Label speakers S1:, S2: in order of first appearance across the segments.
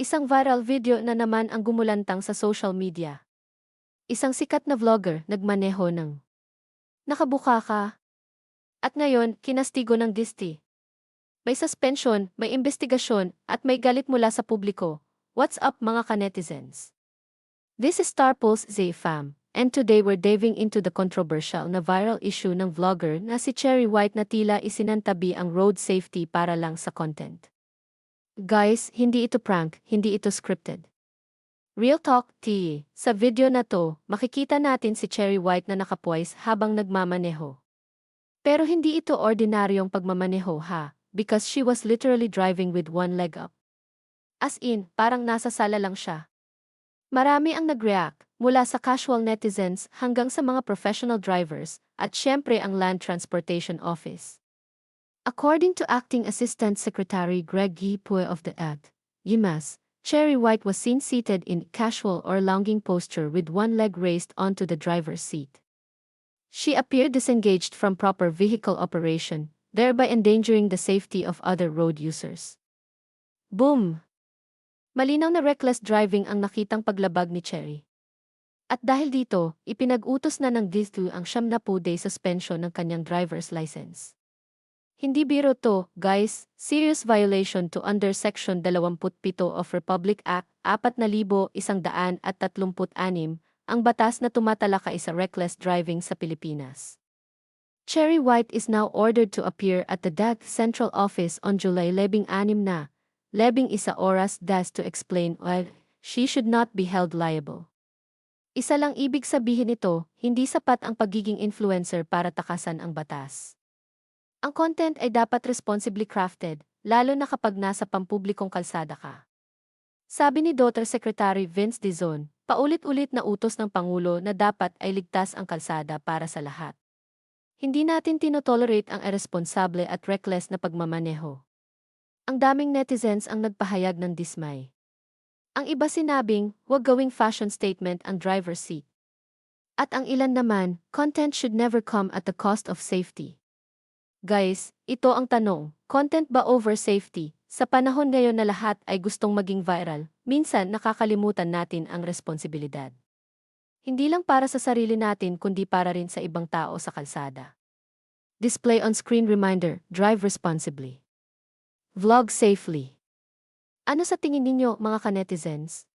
S1: Isang viral video na naman ang gumulantang sa social media. Isang sikat na vlogger nagmaneho ng Nakabuka ka. At ngayon, kinastigo ng Disney. May suspension, may investigasyon, at may galit mula sa publiko. What's up mga kanetizens? This is Star Pulse Z Fam, and today we're diving into the controversial na viral issue ng vlogger na si Cherry White na tila isinantabi ang road safety para lang sa content. Guys, hindi ito prank, hindi ito scripted. Real talk, T. Sa video na to, makikita natin si Cherry White na nakapoise habang nagmamaneho. Pero hindi ito ordinaryong pagmamaneho ha, because she was literally driving with one leg up. As in, parang nasa sala lang siya. Marami ang nag-react, mula sa casual netizens hanggang sa mga professional drivers, at syempre ang Land Transportation Office. According to Acting Assistant Secretary Greg Gipue of the ACT, YIMAS, Cherry White was seen seated in casual or lounging posture with one leg raised onto the driver's seat. She appeared disengaged from proper vehicle operation, thereby endangering the safety of other road users. Boom! Malinaw na reckless driving ang nakitang paglabag ni Cherry. At dahil dito, ipinag-utos na ng DISTU ang siyam na day suspension ng kanyang driver's license. Hindi biro to, guys, serious violation to under Section 27 of Republic Act 4,136, ang batas na tumatalakay sa reckless driving sa Pilipinas. Cherry White is now ordered to appear at the DAG Central Office on July 16 na, lebing isa oras das to explain why she should not be held liable. Isa lang ibig sabihin nito, hindi sapat ang pagiging influencer para takasan ang batas. Ang content ay dapat responsibly crafted, lalo na kapag nasa pampublikong kalsada ka. Sabi ni Dr. Secretary Vince Dizon, paulit-ulit na utos ng Pangulo na dapat ay ligtas ang kalsada para sa lahat. Hindi natin tinotolerate ang irresponsable at reckless na pagmamaneho. Ang daming netizens ang nagpahayag ng dismay. Ang iba sinabing, huwag gawing fashion statement ang driver's seat. At ang ilan naman, content should never come at the cost of safety. Guys, ito ang tanong, content ba over safety? Sa panahon ngayon na lahat ay gustong maging viral, minsan nakakalimutan natin ang responsibilidad. Hindi lang para sa sarili natin kundi para rin sa ibang tao sa kalsada. Display on screen reminder, drive responsibly. Vlog safely. Ano sa tingin ninyo mga kanetizens?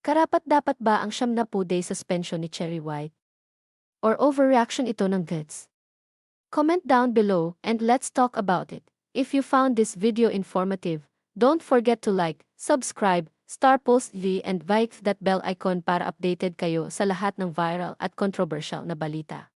S1: Karapat dapat ba ang siyam na po day suspension ni Cherry White? Or overreaction ito ng goods? Comment down below and let's talk about it. If you found this video informative, don't forget to like, subscribe, star post V and like that bell icon para updated kayo sa lahat ng viral at controversial na balita.